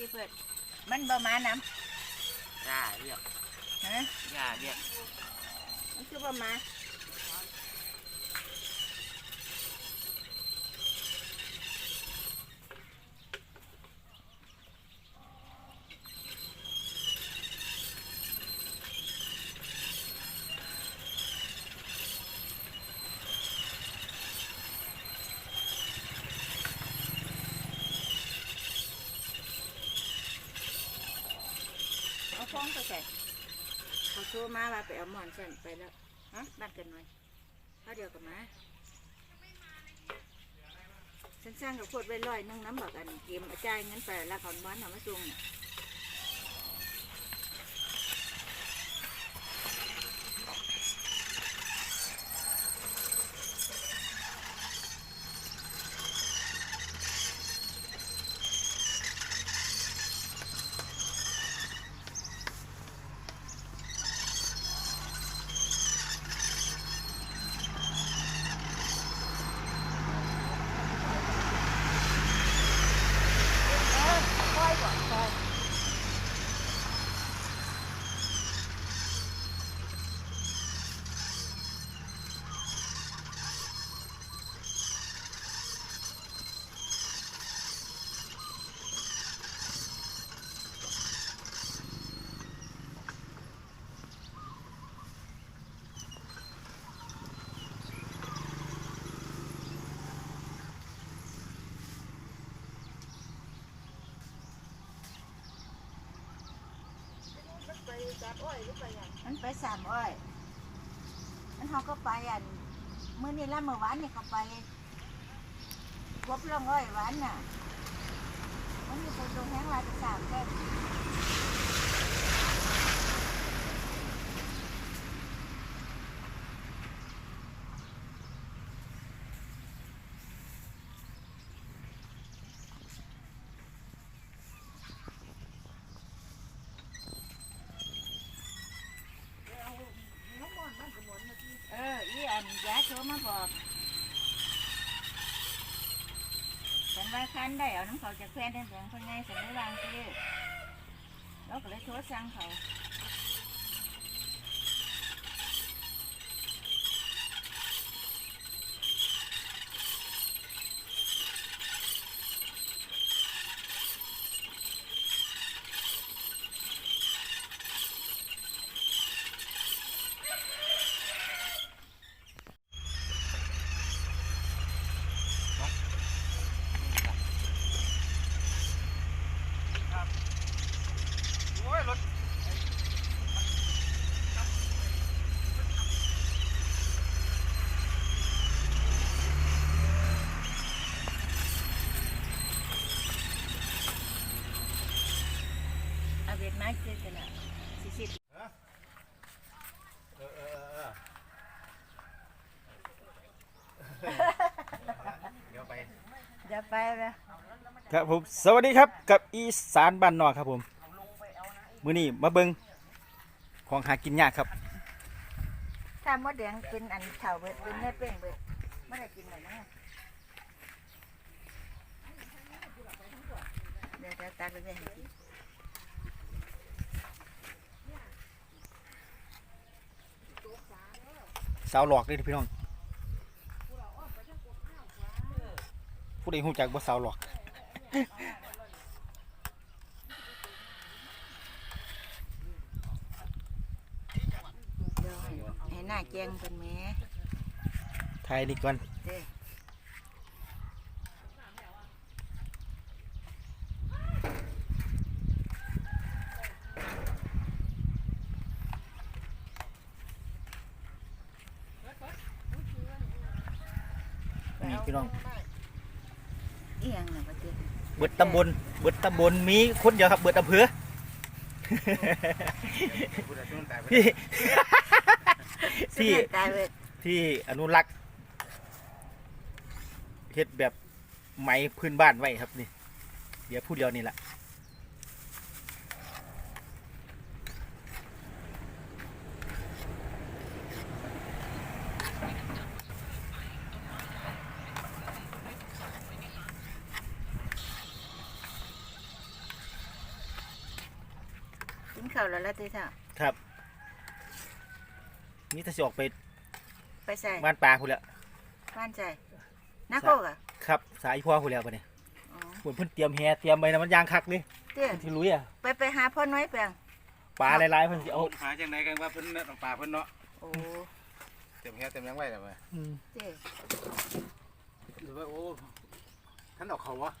สิเพิ่นมันบ่มาน้ย่าเรียกำฮะย่าเรียกมันคือบ่มา เอาฟ้องไป ใส่เขาโทรมาว่าไปเอาหมอนสั่นไปแล้วฮะบ้านกันหน่อยเขาเดียวกับมาฉันสร้างกับโคตรไว้ร้อยนึงน้ำบอกอันเกมจ่ายเงินไปแล้วขอนบ้านเอามาส่งน่ มันไปสามอ้อยมันเขาก็ไปอันเมื่อนี่ละเมื่อวานนี่เขาไปครบลงอ้อยหวานน่ะมันมีคนตรงแห้งลายไปสามแค่เอออีอัน ยาโทรมาบอกฉันว่าคันได้เอาน้ำเขาจากแฟนเด้เสียงคนไงฉันไม่วางที่แล้วก็เลยโทรสั่งเขา โอ้ยรถ เอาเวทมาเจอกันละสี่สิบเออเออเออเดี๋ยวไปเดี๋ยวไปเลยครับผมสวัสดีครับกับอีสานบ้านนอกครับผมมื้อนี้มาเบิงของหากินยากครับถ้ามดแดงเป็นอันเข่าเบิดเป็นเนื้อเป้งเบิดไม่ได้กินเลยนะเดี๋ยวจะตักไปเลยให้กิน สาวหลอกเลยพี่น้องผู้ใดฮู้จักบ่สาวหลอกเดี๋ยวให้ให้หน้าแกงเป็นแหม่ไทยนี่ก่อน พี่น้องเอียงน่ะบ่เด้เบิดตำบลเบิดตำบลมีคนเดียวครับเบิดอำเภอพูดแต่ช่วงตายไปที่ที่สุดท้ายตายเบิดที่อนุรักษ์เฮ็ดแบบไหมพื้นบ้านไว้ครับนี่เดี๋ยวผู้เดียวนี่แหละ ข้าวแล้วล่ะติเจ้าครับนี่ถ้าสิออกไปไปใส่บ้านปลาพุ่นแล้วบ้านใจนักโกกอะครับ สายพ่อพุ่นแล้วปะเนี่ยอ๋อพุ่นเพิ่นเตรียมแฮเตรียมไปนะมันยางคักเลยเตี้ยเพิ่นสิลุยอะไปไปหาพ่อน้อยแปลงปลาหลายๆเพิ่นสิเอาหาจังไหนกันว่าเพิ่นน่ะต้องปลาเพิ่นเนาะโอ้เต็มแค่เต็มยังไว้แล้วมั้ยอืมเตี้ยหรือว่าโอ้ท่านเอาเขาวะ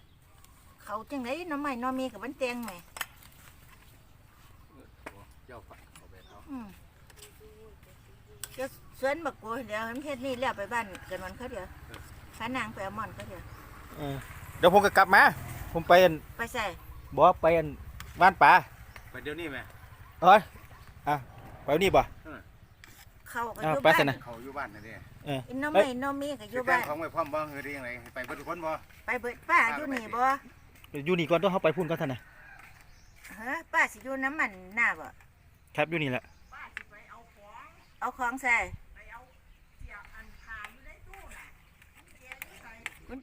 เขาจังไดน้ำใหม่น้อมีกับมันแตงไหมเจ้าฝักเอาไปเอาอืมก็สวนบักกูเดี๋ยวมันเฮ็ดนี่แล้วไปบ้านกันวันเขาเดียวพานางไปเอาหมอนเขาเดียวเออเดี๋ยวผมก็กลับมา ผมไปอันไปใส่บ่ไปอันบ้านปลาไปเดี๋ยวนี้ไหมเอ้ยอะไปนี่บ่ เขาก็ออ่ายู่ไปบ้าซะนนะ เขาอยู่บ้านนะเด้เอออินน้ำใหม่น้อมีก็อสิยู่แกบ้านของไว้พร้อมบ่คือได้ยังไงไปเบิดทุกคนบ่ไปเบิดป้าอยู่นี่บ่อยู่นี่ก่อนต้องเขาไปพุ่นก่อนท่านนะฮะป้าสิอยู่น้ำมันหน้าบ่ ครับอยู่นี่แหละ เอาของใส่